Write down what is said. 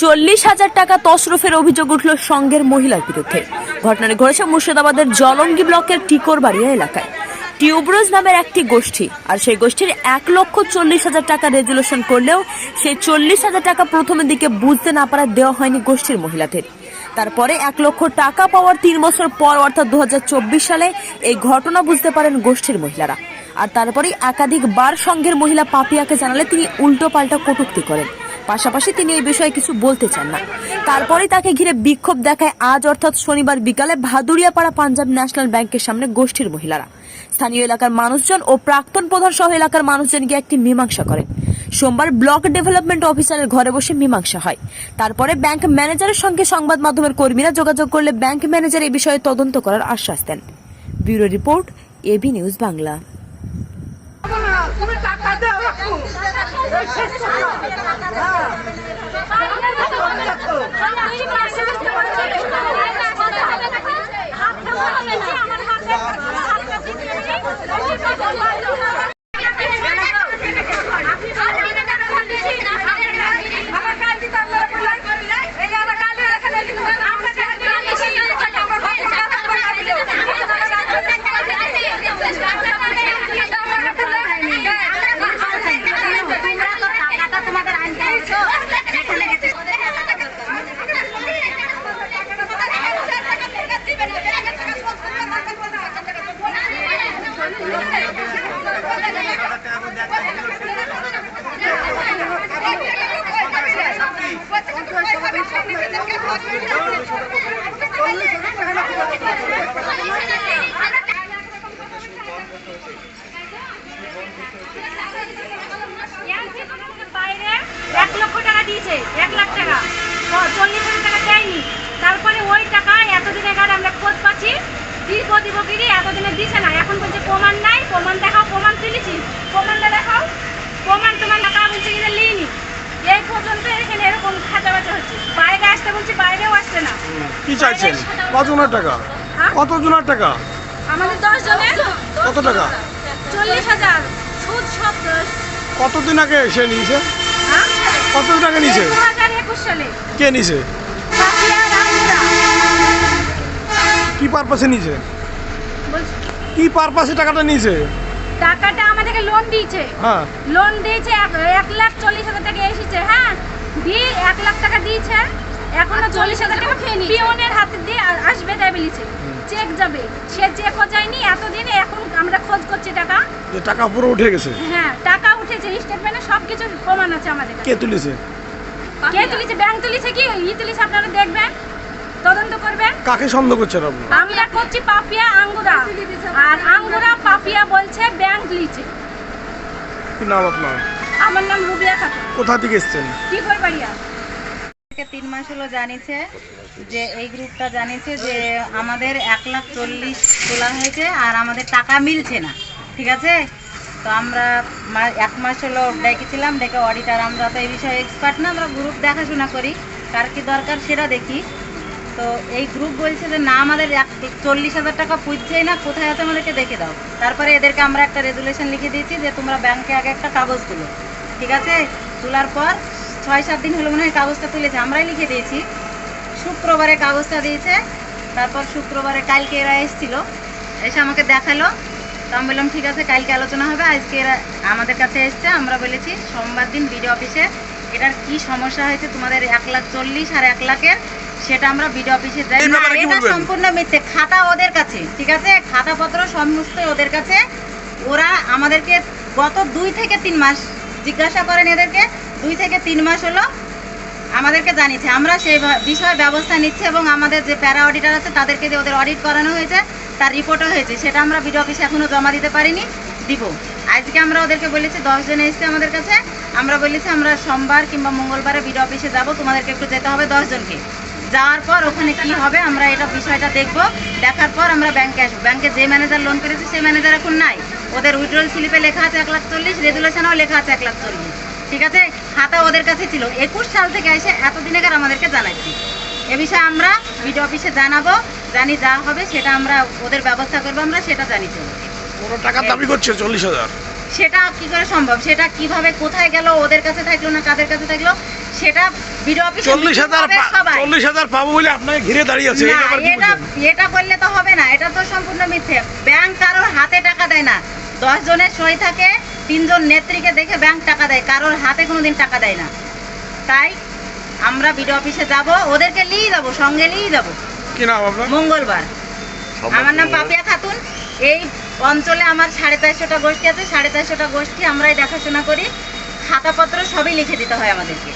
চল্লিশ হাজার টাকা তসরফের অভিযোগ উঠল সঙ্গের মহিলার বিরুদ্ধে। ঘটনাটি ঘটেছে মুর্শিদাবাদের জলঙ্গি ব্লকের টিকরবাড়িয়া এলাকায়। টিউবরোজ নামের একটি গোষ্ঠী, আর সেই গোষ্ঠীর এক লক্ষ চল্লিশ হাজার টাকা রেজুলেশন করলেও সেই চল্লিশ হাজার টাকা প্রথমের দিকে বুঝতে না পারা দেওয়া হয়নি গোষ্ঠীর মহিলাদের। তারপরে এক লক্ষ টাকা পাওয়ার তিন বছর পর, অর্থাৎ দু হাজার চব্বিশ সালে, এই ঘটনা বুঝতে পারেন গোষ্ঠীর মহিলারা। আর তারপরে একাধিক বার সংঘের মহিলা পাপিয়াকে জানালে তিনি উল্টো পাল্টা কটূক্তি করেন। পাশাপাশি তিনি এই বিষয়ে কিছু বলতে চান না। তারপরে তাকে ঘিরে বিক্ষোভ দেখায় আজ অর্থাৎ শনিবার বিকালে ভাদুরিয়াপাড়া পাঞ্জাব ন্যাশনাল ব্যাংকের সামনে গোষ্ঠীর মহিলারা। স্থানীয় এলাকার মানুষজন ও প্রাক্তন প্রধান সহ এলাকার মানুষজন গিয়ে একটি মীমাংসা করেন। সোমবার ব্লক ডেভেলপমেন্ট অফিসারের ঘরে বসে মীমাংসা হয়। তারপরে ব্যাংক ম্যানেজারের সঙ্গে সংবাদ মাধ্যমের কর্মীরা যোগাযোগ করলে ব্যাংক ম্যানেজার এই বিষয়ে তদন্ত করার আশ্বাস দেন। Bureau report AB news Bangla. তুমি টাকা দাও রাখো এই শেষ করো। বাইরে এক লক্ষ টাকা দিয়েছে এক লাখ টাকা চল্লিশ হাজার টাকা। দেয়নি তারপরে ওই টাকা এতদিন এগারো আমরা খোঁজ পাচ্ছি দিব দিব গিরি এতদিনে দিছে না এখন বলছে প্রমাণ নাই প্রমাণ দেখাও প্রমাণ তুলেছি প্রমাণটা দেখাও প্রমাণ তোমার টাকা বলছে কিনা লিনি এই পর্যন্ত এখানে এরকম বাচা হচ্ছে বাইরে আসতে বলছি বাইরেও আসছে না কি চাইছেন কতজনের টাকা হ্যাঁ? কতজনের টাকা? আমাদের দশ জনের কত টাকা? চল্লিশ হাজার। সুদ সব কতদিন আগে এসে নিয়েছে? হ্যাঁ? কতদিন আগে নিয়েছে? সালে। কে নিয়েছে? কি পারপাসে নিয়েছে? বলছি। কি পারপাসে টাকাটা নিয়েছে? টাকাটা আমাদেরকে লোন দিয়েছে। হ্যাঁ। লোন দিয়েছে এক লাখ চল্লিশ হাজার টাকা এসেছে হ্যাঁ? দিয়ে এক লাখ টাকা দিয়েছে। এখনও চল্লিশ হাজার টাকা পিওনের হাতে দিয়ে আসবে বলেছে। চেক যাবে। সে চেকও যায়নি এতদিন এখন আমরা খোঁজ করছি টাকা। টাকা পুরো উঠে গেছে। হ্যাঁ টাকা উঠেছে স্টেটমেন্টে সব কিছু প্রমাণ আছে আমাদের কে তুলেছে? কে তুলেছে? ব্যাংক তুলেছে কি? ই তুলেছে আপনারা দেখবেন তদন্ত করবেন। কাকে সন্দেহ করছেন আপনি? আমরা করছি পাপিয়া আঙ্গুরা। আর আঙ্গুরা পাপিয়া বলছে ব্যাংক লিছে কি নাম আপনার? আমার নাম রুবিয়া খাতুন। কোথা থেকে এসছেন? কি করবাড়িয়া থেকে তিন মাস হলো জানিয়েছে যে এই গ্রুপটা জানিয়েছে যে আমাদের এক লাখ চল্লিশ তোলা হয়েছে আর আমাদের টাকা মিলছে না। ঠিক আছে? তো আমরা এক মাস হলো ডেকেছিলাম, ডেকে অডিটার আমরা তো এই বিষয়ে এক্সপার্ট না, আমরা গ্রুপ দেখাশোনা করি। কার কি দরকার সেটা দেখি। তো এই গ্রুপ বলছে যে, না, আমাদের এক চল্লিশ হাজার টাকা পুজছেই না, কোথায় আছে আমাদেরকে দেখে দাও। তারপরে এদেরকে আমরা একটা রেজুলেশন লিখে দিয়েছি যে, তোমরা ব্যাংকে আগে একটা কাগজ তুলো। ঠিক আছে? তোলার পর ছয় সাত দিন হলো মনে হয় কাগজটা তুলেছে। আমরাই লিখে দিয়েছি। শুক্রবারে কাগজটা দিয়েছে। তারপর শুক্রবারে কালকে এরা এসেছিল। এসে আমাকে দেখাল। তো আমি বললাম ঠিক আছে কালকে আলোচনা হবে। আজকে এরা আমাদের কাছে এসছে। আমরা বলেছি সোমবার দিন বিডিও অফিসে এটার কি সমস্যা হয়েছে তোমাদের এক লাখ চল্লিশ আর এক লাখের সেটা আমরা বিডিও অফিসে যাই এটা সম্পূর্ণ মিথ্যে। খাতা ওদের কাছে ঠিক আছে? খাতাপত্র সমস্ত ওদের কাছে। ওরা আমাদেরকে গত দুই থেকে তিন মাস জিজ্ঞাসা করেন এদেরকে দুই থেকে তিন মাস হলো আমাদেরকে জানিয়েছে। আমরা সেই বিষয়ে ব্যবস্থা নিচ্ছি এবং আমাদের যে প্যারা অডিটার আছে, তাদেরকে যে ওদের অডিট করানো হয়েছে, তার রিপোর্টও হয়েছে। সেটা আমরা বিডিও অফিসে এখনও জমা দিতে পারিনি, দিব। আজকে আমরা ওদেরকে বলেছি, দশ জন এসছে আমাদের কাছে। আমরা বলেছি, আমরা সোমবার কিংবা মঙ্গলবারে বিডিও অফিসে যাব, তোমাদেরকে একটু যেতে হবে দশ জনকে। যাওয়ার পর ওখানে কি হবে, আমরা এটা বিষয়টা দেখব। দেখার পর আমরা ব্যাংকে আসব। ব্যাংকে যে ম্যানেজার লোন করেছে সেই ম্যানেজার এখন নাই। ওদের উইড্রল স্লিপে লেখা আছে এক লাখ চল্লিশ রেজুলেশনেও লেখা আছে এক লাখ চল্লিশ। ঠিক আছে? খাতা ওদের কাছে ছিল। একুশ সাল থেকে এসে এতদিন আগে আমাদেরকে জানাচ্ছি এ বিষয়ে আমরা বিডিও অফিসে জানাব জানি যা হবে সেটা আমরা ওদের ব্যবস্থা করব আমরা সেটা জানি চলবো দাবি করছে চল্লিশ হাজার। সেটা কি করে সম্ভব? সেটা কীভাবে কোথায় গেল ওদের কাছে থাকল না কাদের কাছে থাকল সেটা বিডিও অফিসে চল্লিশ হাজার চল্লিশ পাবো বলে আপনাকে ঘিরে দাঁড়িয়ে আছে এটা এটা করলে তো হবে না এটা তো সম্পূর্ণ মিথ্যে। ব্যাংক কারোর হাতে টাকা দেয় না। দশ জনের সই থাকে তিনজন নেত্রীকে দেখে ব্যাংক টাকা দেয় কারোর হাতে কোনো দিন টাকা দেয় না। তাই আমরা বিডিও অফিসে যাব ওদেরকে নিয়ে যাব সঙ্গে নিয়ে যাব। কি নাম আপনার? মঙ্গলবার। আমার নাম পাপিয়া খাতুন। এই অঞ্চলে আমার সাড়ে চারশোটা গোষ্ঠী আছে সাড়ে চারশোটা গোষ্ঠী আমরাই দেখাশোনা করি। খাতাপত্র সবই লিখে দিতে হয় আমাদেরকে।